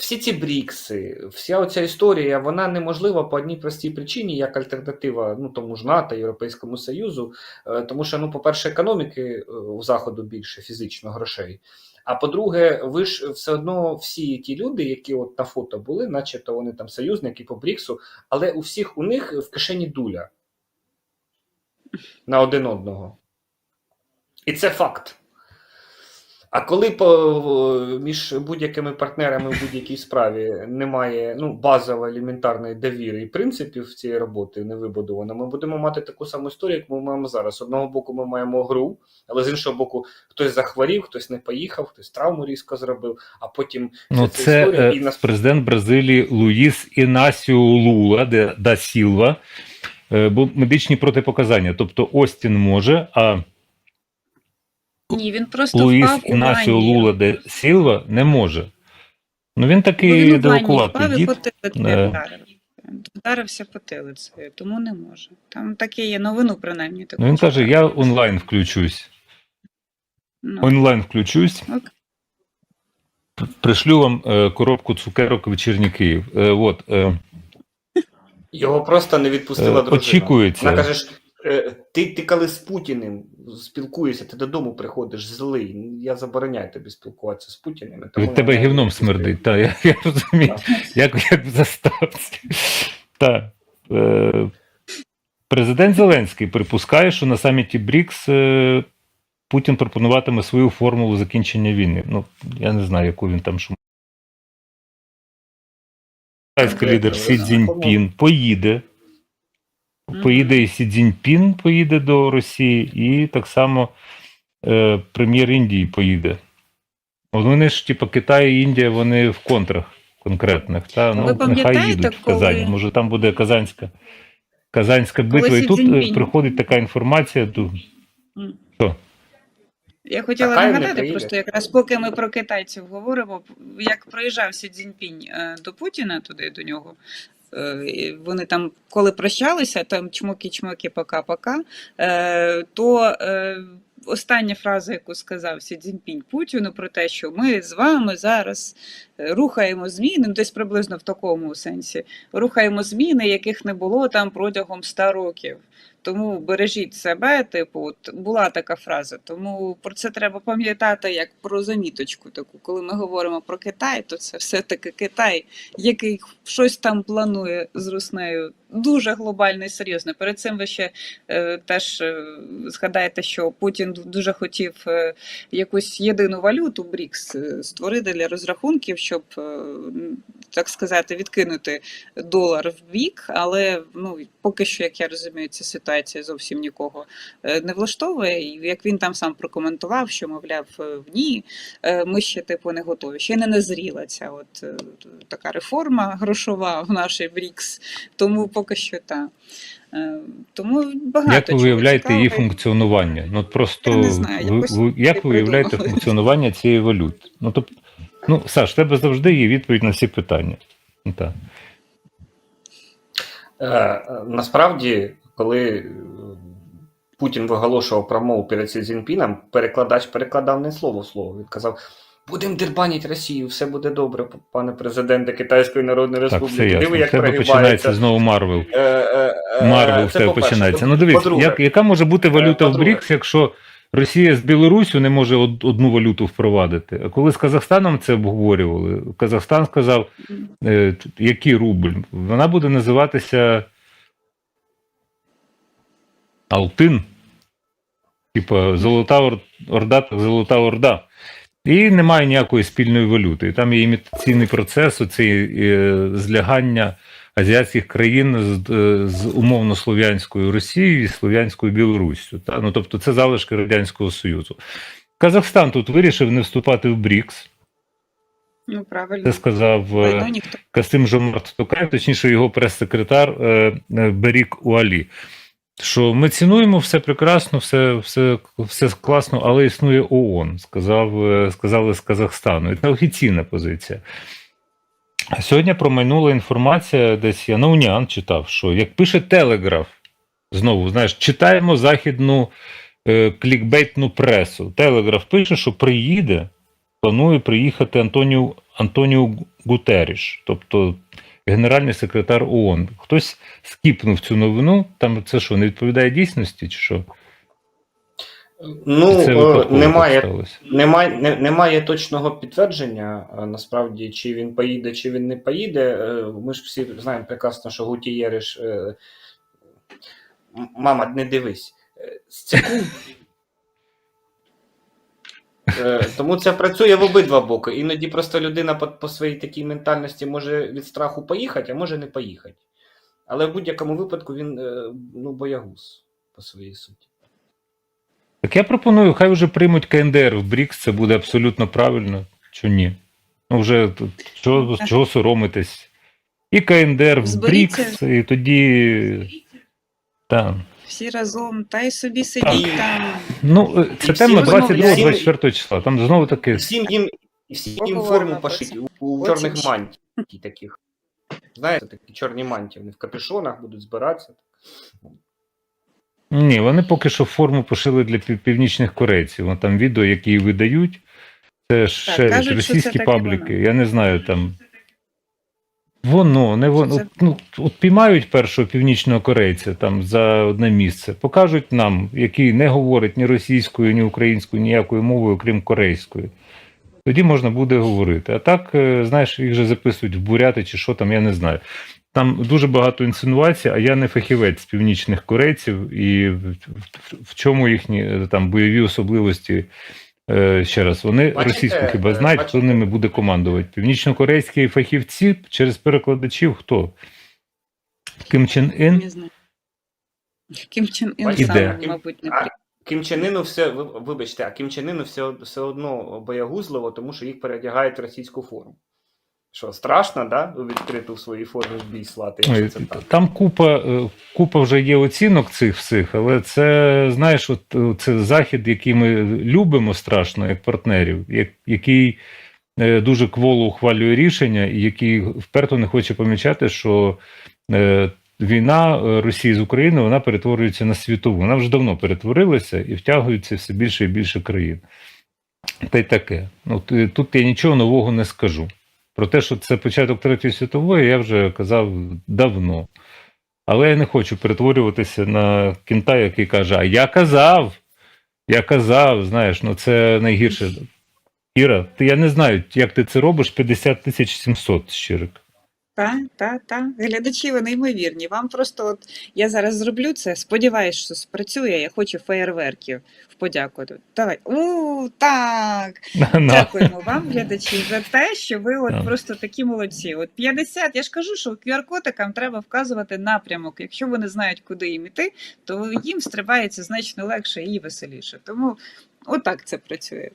всі ці брікси, вся оця історія, вона неможлива по одній простій причині, як альтернатива ну, тому ж НАТО, Європейському Союзу. Е, Тому що, ну, по-перше, економіки е, у Заходу більше фізично грошей. А по-друге, ви ж все одно всі ті люди, які от на фото були, начебто вони там союзники по Бріксу, але у всіх у них в кишені дуля на один одного. І це факт. А коли по, між будь-якими партнерами в будь-якій справі немає ну, базової елементарної довіри і принципів цієї роботи не вибудовано, ми будемо мати таку саму історію, як ми маємо зараз. З одного боку, ми маємо гру, але з іншого боку, хтось захворів, хтось не поїхав, хтось травму різко зробив, а потім Ну, ця це історія е, і нас президент Бразилії Луїс Інасіо Лула де, да Сілва. Е, бо медичні протипоказання. Тобто Остін може, а Ні, він просто Луїс впав у Інасіо ванні. Лула де Сілва не може. Ну він такий він у ванні девакуватий впав і дід. потилицею Е. вдарив. Вдарився потилицею, тому не може. Там таке є новину, принаймні. таку Ну він каже: я онлайн включусь. Ну, Онлайн включусь. Ок. Пришлю вам е, коробку цукерок вечірній Київ. Е, от, е, його просто не відпустила Е, дружина. очікується. Вона каже, е, ти, ти коли з Путіним спілкуєшся, ти додому приходиш злий. Я забороняю тобі спілкуватися з Путіним. тому від тебе гівном смердить. Та, я, я розумію. Як, як в заставці. Так. Е, президент Зеленський припускає, що на саміті БРІКС е, Путін пропонуватиме свою формулу закінчення війни. Ну, я не знаю, яку він там шум. Китайський лідер Сі Цзіньпін поїде. Поїде і Сі Цзіньпін поїде до Росії, і так само е, прем'єр Індії поїде. От вони ж, типу, Китай і Індія, вони в контрах конкретних. Та, ну, Ви нехай їдуть в Казань. Може, там буде Казанська, Казанська Коли битва. І тут е, Цзіньпінь- приходить така інформація. то-. Що? Я хотіла Така нагадати, просто якраз поки ми про китайців говоримо, як проїжджав Сі Цзіньпінь е, до Путіна, туди до нього. Е, Вони там, коли прощалися, там чмоки-чмоки, пока-пока, е, то е, остання фраза, яку сказав Сі Цзіньпінь Путіну, про те, що ми з вами зараз рухаємо зміни, ну, десь приблизно в такому сенсі, рухаємо зміни, яких не було там протягом 100 років. Тому бережіть себе, типу, от була така фраза. Тому про це треба пам'ятати як про заміточку. Таку, коли ми говоримо про Китай, то це все-таки Китай, який щось там планує з Руснею. Дуже глобально і серйозно. Перед цим ви ще е, теж е, згадаєте, що Путін дуже хотів е, якусь єдину валюту БРІКС е, створити для розрахунків, щоб е, так сказати, відкинути долар в бік, але ну поки що, як я розумію, ця ситуація зовсім нікого е, не влаштовує. І як він там сам прокоментував, що мовляв, ні, е, ми ще типу не готові. Ще не назріла ця от така реформа грошова в нашій БРІКС, тому поки що та. Тому багато Як ви чого уявляєте її функціонування? Ну просто Я не знаю, ви, якось ви, як ви придумали. функціонування цієї валюти? Ну тобто, ну Саш, в тебе завжди є відповідь на всі питання. Ну, так. Е, е, Насправді, коли Путін виголошував промову перед Сі Цзіньпіном, перекладач перекладав не слово в слово. Він казав: будемо дербанити Росію, все буде добре, пане президенте Китайської Народної Так, Республіки. Диви, як тебе починається знову Марвел. Е, е, Марвел в тебе починається. Ну дивись, як, яка може бути валюта в. БРІКС, якщо Росія з Білоруссю не може одну валюту впровадити? А коли з Казахстаном це обговорювали, Казахстан сказав, е, який рубль? Вона буде називатися Алтин. Типа Золота Орда, так Золота Орда. І немає ніякої спільної валюти. І там є імітаційний процес, оцей е, злягання азіатських країн з, е, з умовно слов'янською Росією і слов'янською Білоруссю. Та? Ну, тобто це залишки Радянського Союзу. Казахстан тут вирішив не вступати в БРІКС. Ну правильно. Це сказав е, ніхто Кастим Жомарт Токаєв, точніше його прес-секретар е, Берік Уалі. Що ми цінуємо все прекрасно, все, все, все класно, але існує ООН, сказав, сказали з Казахстану. І це офіційна позиція. Сьогодні промайнула інформація, десь я Наунян читав, що як пише Телеграф, знову знаєш, читаємо західну е, клікбейтну пресу. Телеграф пише, що приїде планує приїхати Антоніо, Антоніо Гутеріш, тобто генеральний секретар ООН. Хтось скіпнув цю новину. Там це що, не відповідає дійсності, чи що? Ну, е, немає? Немає, немає точного підтвердження, е, насправді, чи він поїде, чи він не поїде. Е, Ми ж всі знаємо прекрасно, що Гутієриш. Мама, не дивись. Тому це працює в обидва боки. Іноді просто людина по, по своїй такій ментальності може від страху поїхати, а може не поїхати. Але в будь-якому випадку він ну, боягуз по своїй суті. Так я пропоную, хай вже приймуть КНДР в БРІКС, це буде абсолютно правильно, чи ні? Ну вже тут чого, чого соромитись? І КНДР в БРІКС, і тоді. Так. Всі разом, та й собі сидіть там. Ну, е, це тема 22-24 числа. Там знову таки. Всім їм, всім їм форму пошить у, у чорних мантій таких. Знаєте, такі чорні мантії, вони в капюшонах будуть збиратися. Ні, вони поки що форму пошили для північних корейців. Вон там відео, які видають, це ще кажуть, що російські це таки пабліки. Я не знаю там. Воно, не воно. Це- Ну, от піймають першого північного корейця там за одне місце, покажуть нам, який не говорить ні російською, ні українською, ніякою мовою, крім корейської. Тоді можна буде говорити. А так, е, знаєш, їх же записують в буряти чи що там, я не знаю. Там дуже багато інсинуацій, а я не фахівець північних корейців, і в, в, в чому їхні е, там бойові особливості. Е, ще раз, вони Бачите, російську хіба е, знають, хто ними буде командувати. Північнокорейські фахівці через перекладачів хто? Ким Чен Ін? Кім Чен Ін Бачите, сам, мабуть, не А при... Чен Іну все, вибачте, а Ким Чен Іну все, все одно боягузливо, тому що їх передягають в російську форму. Що, страшно, да? Відкриту в своїй формі в бій слати, якщо це так. Там купа, е, купа вже є оцінок цих всіх, але це, знаєш, от е, це захід, який ми любимо страшно, як партнерів, як, який е, дуже кволо ухвалює рішення, і який вперто не хоче помічати, що е, війна Росії з Україною вона перетворюється на світову. Вона вже давно перетворилася і втягується все більше і більше країн. Та й таке. Ну, тут я нічого нового не скажу. Про те, що це початок Третьої світової, я вже казав давно. Але я не хочу перетворюватися на кінта, який каже: А я казав, я казав, знаєш, ну це найгірше. Іра, ти я не знаю, як ти це робиш 50 тисяч 700 щирик. Та, та, та. Глядачі вони ймовірні. Вам просто от я зараз зроблю це. Сподіваюсь, що спрацює. Я хочу феєрверків в подяку. Давай. У, так. На. Дякуємо вам, глядачі, за те, що ви от Так. просто такі молодці. От 50, я ж кажу, що QR-котикам треба вказувати напрямок. Якщо вони знають, куди їм іти, то їм стрибається значно легше і веселіше. Тому отак це працює.